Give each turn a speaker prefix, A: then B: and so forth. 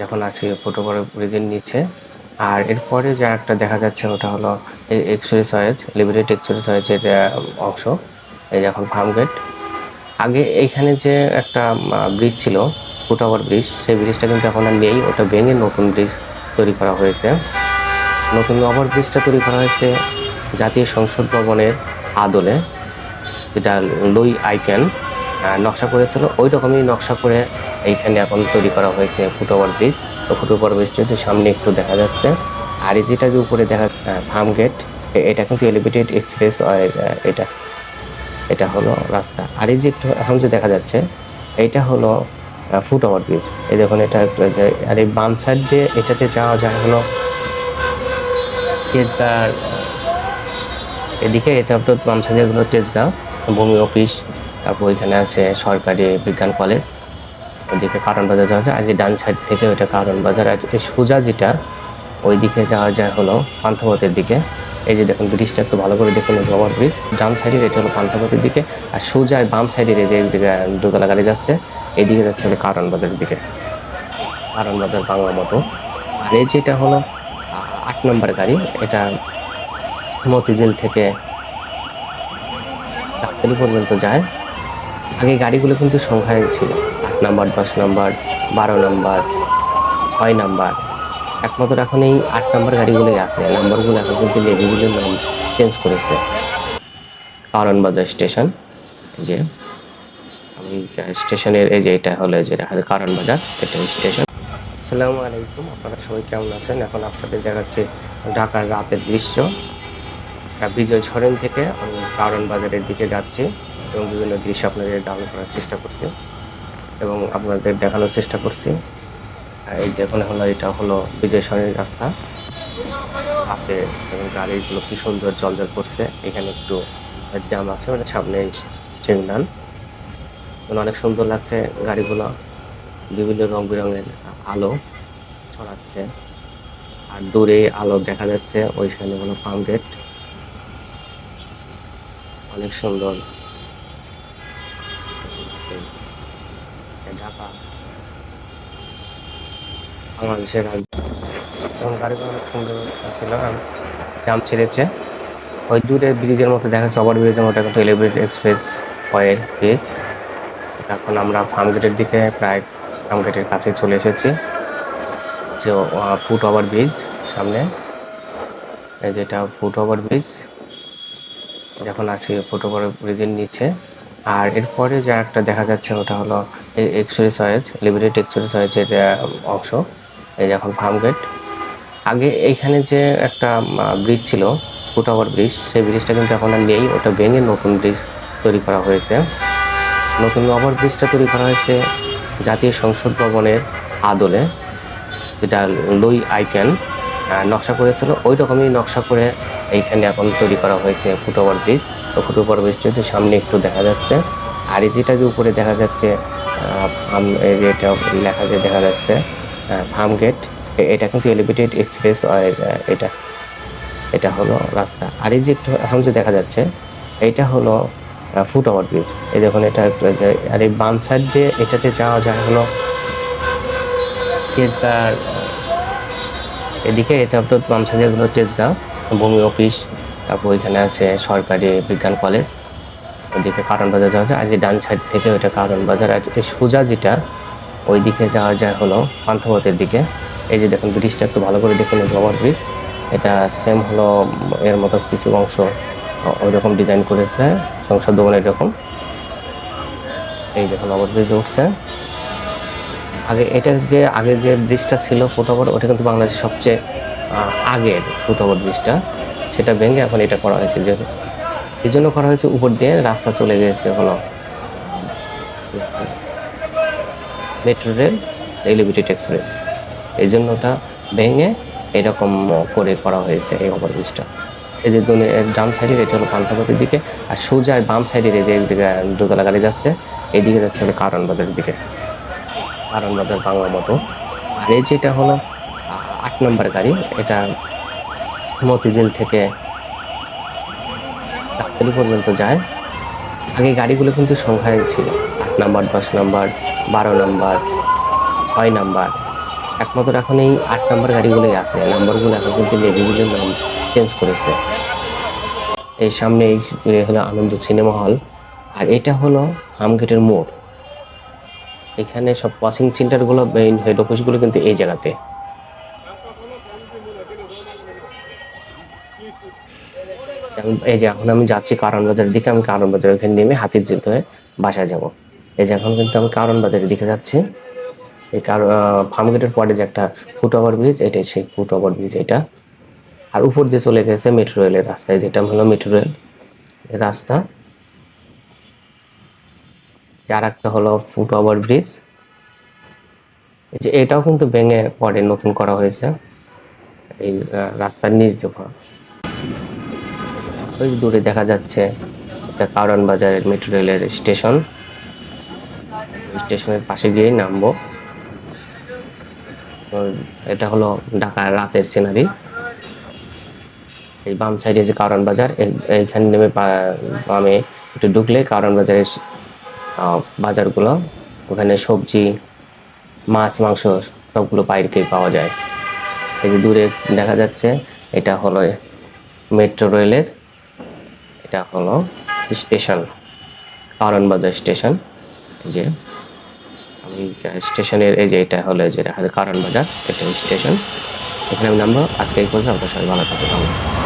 A: যখন আছে ফুটওভার ব্রিজের নিচ্ছে। আর এরপরে যে একটা দেখা যাচ্ছে, ওটা হলো এক্সরে এক্সপ্রেস লিমিটেড এক্সপ্রেস এর অংশ। এই যখন ফার্ম গেট আগে এইখানে যে একটা ব্রিজ ছিল ফুট ওভার ব্রিজ সেই ব্রিজটা কিন্তু এখন আর নেই। ওটা ভেঙে নতুন ব্রিজ তৈরি করা হয়েছে। নতুন ওভার ব্রিজটা তৈরি করা হয়েছে জাতীয় সংসদ ভবনের আদলে। এটা লুই আইক্যান নকশা করেছিল। ওই রকমই নকশা করে এইখানে এখন তৈরি করা হয়েছে ফুটওভার ব্রিজ। তো ফুটওভার ব্রিজটা হচ্ছে সামনে একটু দেখা যাচ্ছে। আর এই যেটা যে উপরে দেখা ফার্ম গেট এটা কিন্তু এলিভেটেড এক্সপ্রেস এটা এটা হলো রাস্তা। আর এই যে একটু এখন যে দেখা যাচ্ছে, এইটা হলো ফুট ওভার ব্রিজ। এই দেখুন এটা আর এই বাম সাইড দিয়ে এটাতে যাওয়া যায় হলো তেজগাঁও এদিকে এটা তো বাম সাইডে হলো তেজগাঁও, ভূমি অফিস। তারপর ওইখানে আছে সরকারি বিজ্ঞান কলেজ। ওইদিকে কারণ বাজার যাওয়া যায়। আর যে ডান সাইড থেকে ওইটা কারণ বাজার আর সোজা যেটা, ওইদিকে যাওয়া যায় হলো পান্থপথের দিকে। এই যে দেখুন, ব্রিজটা একটু ভালো করে দেখুন ওভার ব্রিজ। ডান সাইডের এটা হলো পান্থপথের দিকে। আর সোজা বাম সাইডের এই যে দোতলা গাড়ি যাচ্ছে এইদিকে যাচ্ছে হলো কারণ বাজারের দিকে। কারণ বাজার বাংলা মতো আর এই যেটা হলো আট নম্বর গাড়ি, এটা মতিঝিল থেকে ডাক্তারি পর্যন্ত যায়। আগে গাড়িগুলো কিন্তু সংখ্যায় ছিল। আট নাম্বার, দশ নাম্বার, বারো নাম্বার, ছয় নাম্বার। একমাত্র এখন এই আট নাম্বার গাড়িগুলোই আছে। নাম্বারগুলো এখন কিন্তু বিভিন্ন নাম চেঞ্জ করেছে। কারণ বাজার স্টেশন যে, আমি স্টেশনের, এই যে এটা হলো যে দেখা যায় কারণ বাজার, এটা স্টেশন। আসসালামু আলাইকুম, আপনারা সবাই কেমন আছেন? এখন আপনাদের দেখাচ্ছি ঢাকার রাতের দৃশ্য। বিজয় সরেন থেকে আমি কারণ বাজারের দিকে যাচ্ছি। এবং বিভিন্ন দৃশ্য আপনাদের ডাউনলোড করার চেষ্টা করছি এবং আপনাদের দেখানোর চেষ্টা করছি। এই দেখুন হলো এটা হলো বিজয় সরেন রাস্তা। হাতে এবং গাড়িগুলো কি সুন্দর জলজল করছে। এখানে একটু জ্যাম আছে মানে সামনে চেংনান মানে অনেক সুন্দর লাগছে গাড়িগুলো। বিভিন্ন রং বেরঙের আলো ছড়াচ্ছে। আর দূরে আলো দেখা যাচ্ছে, ওইখানে হলো গেট অনেক সুন্দর বাংলাদেশের রাজধানী। এবং গাড়িগুলো অনেক সুন্দর ছিল জাম ছেড়েছে। ওই দূরে ব্রিজের মতো দেখা যাচ্ছে ওভার ব্রিজের মতো একটা এলিভেটেড এক্সপ্রেস ওয়ের ব্রিজ। এখন আমরা ফার্ম গেটের দিকে প্রায় ফার্ম গেটের কাছে চলে এসেছি। যে ফুট ওভার ব্রিজ সামনে যেটা ফুট ওভার ব্রিজ যখন আছি ফুট ওভার ব্রিজের নিচে। আর এরপরে যে একটা দেখা যাচ্ছে, ওটা হলো এক্সপ্রেস ওয়েজ লিমিটেড এক্সপ্রেস ওয়েজের অংশ। এই যখন ফার্ম গেট আগে এইখানে যে একটা ব্রিজ ছিল ফুট ওভার ব্রিজ সেই ব্রিজটা কিন্তু এখন আর নেই। ওটা ভেঙে নতুন ব্রিজ তৈরি করা হয়েছে। নতুন ওভার ব্রিজটা তৈরি করা হয়েছে জাতীয় সংসদ ভবনের আদলে। যেটা লুই আইকেন নকশা করেছিল। ওই রকমই নকশা করে এইখানে এখন তৈরি করা হয়েছে ফুটওভার ব্রিজ তো ফুট ওভার ব্রিজটা হচ্ছে সামনে একটু দেখা যাচ্ছে, আর এই যেটা যে উপরে দেখা যাচ্ছে এই যে এটা লেখা যে দেখা যাচ্ছে ফার্ম গেট এটা কিন্তু এলিভেটেড এক্সপ্রেস এটা এটা হলো রাস্তা। আর এই যে একটু, এখন যে দেখা যাচ্ছে, এটা হলো ফুট ওভার ব্রিজ এই দেখুন, এটা আর এই বাম সাইড দিয়ে এটাতে যাওয়া যায় হলো এদিকে এটা তো বাম সাইডে হলো তেজগাঁও, ভূমি অফিস তারপর ওইখানে আছে সরকারি বিজ্ঞান কলেজ ওইদিকে কারণ বাজার যাওয়া যায়, আর যে ডান সাইড থেকে ওইটা কারণ বাজার, আর সোজা যেটা ওইদিকে যাওয়া যায় হলো পান্থপথের দিকে। এই যে দেখুন ব্রিজটা একটু ভালো করে দেখুন ওভার ব্রিজ এটা সেম হলো এর মতো কিছু অংশ। ওই রকম ডিজাইন করেছে সংসদ ভবনের এরকম। এই দেখুন ওভার ব্রিজ উঠছে। আগে এটা যে, আগে যে ব্রিজটা ছিল ফুটওভার ওটা কিন্তু বাংলাদেশের সবচেয়ে আগের ফুটওভার ব্রিজটা সেটা ভেঙে এখন এটা করা হয়েছে, যেহেতু এই জন্য করা হয়েছে উপর দিয়ে, রাস্তা চলে গেছে হলো। মেট্রো রেল এলিভেটেড এক্সপ্রেস এই জন্য ওটা ভেঙে এরকম করে করা হয়েছে এই ওভারব্রিজটা এই যে ডান সাইডের, এটা হলো পান্থাপতির দিকে, আর সোজা বাম সাইডের এই যে জায়গায় দোতলা গাড়ি যাচ্ছে, এইদিকে যাচ্ছে হলো কারণ বাজারের দিকে। কারণ বাজার বাংলা মতো। আর এই যেটা হলো আট নম্বর গাড়ি, এটা মতিঝিল থেকে ডাক্তারি পর্যন্ত যায়। আগে গাড়িগুলো কিন্তু সংখ্যায় ছিল। নাম্বার, দশ নাম্বার, বারো নাম্বার, ছয় নাম্বার। একমাত্র এখন এই আট নাম্বার গাড়িগুলোই আছে। নাম্বারগুলো এখন কিন্তু বিভিন্ন নাম চেঞ্জ করেছে। এই সামনে এই হলো আনন্দ সিনেমা হল। আর এটা হলো আমগেটের মোড়। এখানে সব কোচিং সেন্টারগুলো হেড অফিসগুলো কিন্তু এই জায়গাতে। এই যে, এখন আমি যাচ্ছি কারণ বাজারের দিকে, আমি কারণ বাজার ওখানে নেমে হাতির জিত হয়ে বাসায় যাব। এই যে এখন কিন্তু আমি কারণ বাজারের দিকে যাচ্ছি। এই কারণ ফার্মগেটের পরে যে একটা ফুট ওভার ব্রিজ এটাই সেই ফুট ওভার ব্রিজ এটা। আর উপর দিয়ে চলে গেছে মেট্রো রেলের রাস্তায় যেটা হলো মেট্রো রেল রাস্তা। আর একটা হলো ফুট ওভার ব্রিজ যে এটাও কিন্তু ভেঙে পরে নতুন করা হয়েছে। এই রাস্তার নিচ দিয়ে। ওই দূরে দেখা যাচ্ছে এটা কারণ বাজারের মেট্রো রেলের স্টেশন স্টেশনের পাশে গিয়েই নামবো। এটা হলো ঢাকার রাতের সিনারি এই বাম সাইডে যে কারণ বাজার এইখানে নেমে বামে একটু ঢুকলে কারণ বাজারের বাজারগুলো। ওখানে সবজি, মাছ, মাংস সবগুলো বাইরে পাওয়া যায়। এই যে দূরে দেখা যাচ্ছে, এটা হলো মেট্রো রেলের এটা হলো স্টেশন কারণ বাজার স্টেশন যে আমি স্টেশনের এই যে এটা হলো যে দেখা যায় কারণ বাজার, এটা স্টেশন। এখানে আমি নামবো। আজকে এই পর্যন্ত, আপনার সবাই ভালো থাকবে